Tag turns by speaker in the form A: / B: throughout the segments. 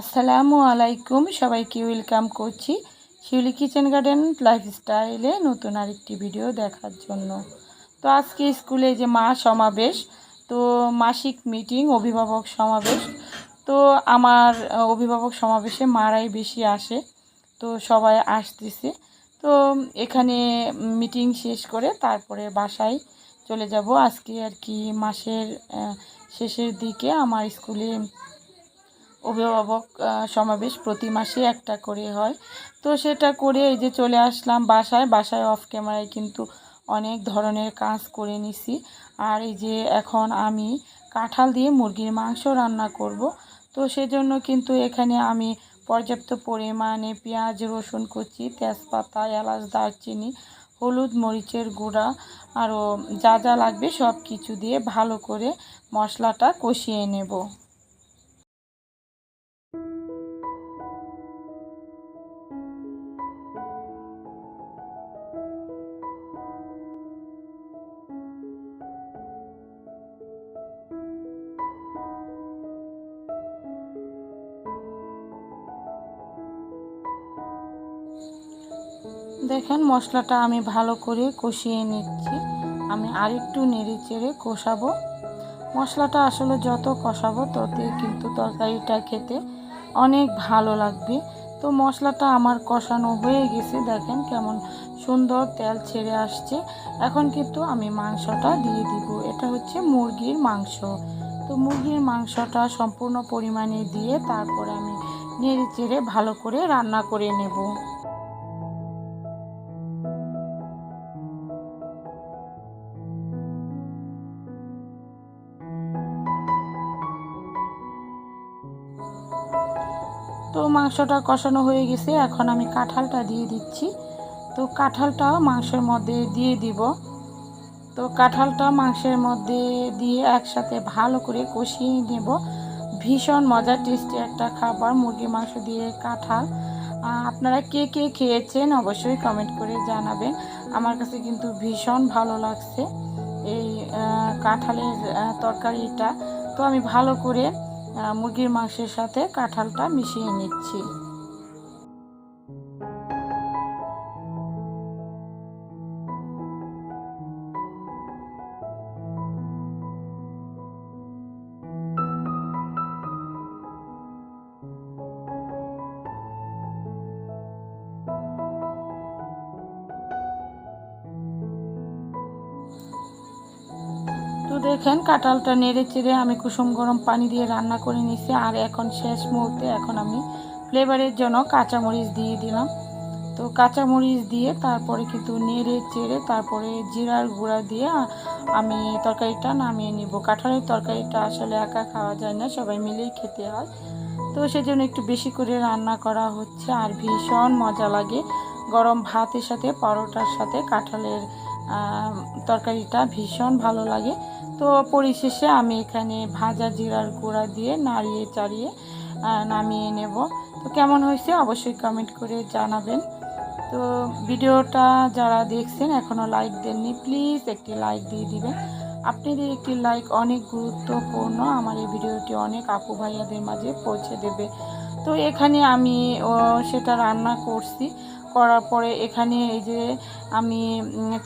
A: আসসালামু আলাইকুম। সবাইকে ওয়েলকাম করছি শিউলি কিচেন গার্ডেন লাইফস্টাইলে নতুন আরেকটি ভিডিও দেখার জন্য। তো আজকে স্কুলে যে মা সমাবেশ, তো মাসিক মিটিং, অভিভাবক সমাবেশ। তো আমার অভিভাবক সমাবেশে মারাই বেশি আসে, তো সবাই আসতেছে। তো এখানে মিটিং শেষ করে তারপরে বাসায় চলে যাব। আজকে আর কি মাসের শেষের দিকে আমার স্কুলে অভিভাবক সমাবেশ প্রতি মাসে একটা করে হয়। তো সেটা করে এই যে চলে আসলাম বাসায়। বাসায় অফ ক্যামেরায় কিন্তু অনেক ধরনের কাজ করে নিছি। আর এই যে এখন আমি কাঁঠাল দিয়ে মুরগির মাংস রান্না করব। তো সেজন্য কিন্তু এখানে আমি পর্যাপ্ত পরিমাণে পেঁয়াজ, রসুন কুচি, তেজপাতা, এলাচ, দারচিনি, হলুদ মরিচের গুঁড়া আরও যা যা লাগবে সব কিছু দিয়ে ভালো করে মশলাটা কষিয়ে নেব। দেখেন, মশলাটা আমি ভালো করে কষিয়ে নিচ্ছি। আমি আরেকটু নেড়ে চেড়ে কষাবো। মশলাটা আসলে যত কষাবো ততই কিন্তু তরকারিটা খেতে অনেক ভালো লাগবে। তো মশলাটা আমার কষানো হয়ে গেছে, দেখেন কেমন সুন্দর তেল ছেড়ে আসছে। এখন কিন্তু আমি মাংসটা দিয়ে দিব। এটা হচ্ছে মুরগির মাংস। তো মুরগির মাংসটা সম্পূর্ণ পরিমাণে দিয়ে তারপরে আমি নেড়ে চেড়ে ভালো করে রান্না করে নেব। তো মাংসটা কষানো হয়ে গেছে, এখন আমি কাঁঠালটা দিয়ে দিচ্ছি। তো কাঁঠালটাও মাংসের মধ্যে দিয়ে দিব। তো কাঁঠালটা মাংসের মধ্যে দিয়ে একসাথে ভালো করে কষিয়ে নেব। ভীষণ মজার টেস্টি একটা খাবার মুরগি মাংস দিয়ে কাঁঠাল। আপনারা কে কে খেয়েছেন অবশ্যই কমেন্ট করে জানাবেন। আমার কাছে কিন্তু ভীষণ ভালো লাগছে এই কাঁঠালের তরকারিটা। তো আমি ভালো করে মুরগির মাংসের সাথে কাঁঠালটা মিশিয়ে নিচ্ছি। দেখেন, কাঁঠালটা নেড়ে চেড়ে আমি কুসুম গরম পানি দিয়ে রান্না করে নিছি আর এখন শেষ মুহূর্তে এখন আমি ফ্লেভারের জন্য কাঁচামরিচ দিয়ে দিলাম। তো কাঁচামরিচ দিয়ে তারপরে কিন্তু নেড়ে চেড়ে তারপরে জিরার গুঁড়া দিয়ে আমি তরকারিটা নামিয়ে নিব। কাঁঠালের তরকারিটা আসলে একা খাওয়া যায় না, সবাই মিলেই খেতে হয়। তো সেজন্য একটু বেশি করে রান্না করা হচ্ছে আর ভীষণ মজা লাগে। গরম ভাতের সাথে, পরোটার সাথে কাঁঠালের তরকারিটা ভীষণ ভালো লাগে। তো পরিশেষে আমি এখানে ভাজা জিরার গুঁড়া দিয়ে নাড়িয়ে চাড়িয়ে নামিয়ে নেব। তো কেমন হয়েছে অবশ্যই কমেন্ট করে জানাবেন। তো ভিডিওটা যারা দেখছেন এখনও লাইক দেননি প্লিজ একটি লাইক দিয়ে দিবেন। আপনাদের একটি লাইক অনেক গুরুত্বপূর্ণ। আমার এই ভিডিওটি অনেক আপু ভাইয়াদের মাঝে পৌঁছে দেবে। তো এখানে আমি সেটা রান্না করছি। করার পরে এখানে এই যে আমি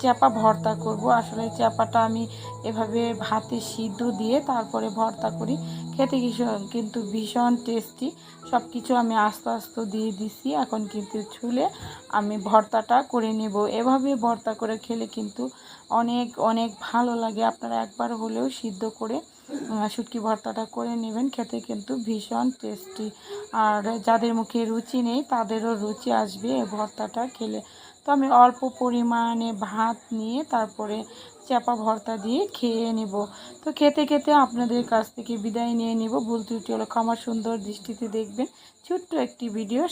A: চ্যাপা ভর্তা করব। আসলে চ্যাপাটা আমি এভাবে ভাতে সিদ্ধ দিয়ে তারপরে ভর্তা করি। খেতে ভীষণ, কিন্তু ভীষণ টেস্টি সব কিছু আমি আস্তে আস্তে দিয়ে দিছি। এখন কিন্তু ছুলে আমি ভর্তাটা করে নেব। এভাবে ভর্তা করে খেলে কিন্তু অনেক অনেক ভালো লাগে। আপনারা একবার হলেও সিদ্ধ করে শুটকি ভর্তাটা করে নেবেন। খেতে কিন্তু ভীষণ টেস্টি আর যাদের মুখে রুচি নেই, তাদেরও রুচি আসবে ভর্তাটা খেলে। তো আমি অল্প পরিমাণে ভাত নিয়ে তারপরে চাপা ভর্তা দিয়ে খেয়ে নেব। তো খেতে খেতে আপনাদের কাছ থেকে বিদায় নিয়ে নিব। ভুল ত্রুটি হলে ক্ষমা সুন্দর দৃষ্টিতে দেখবেন। ছোট্ট একটি ভিডিও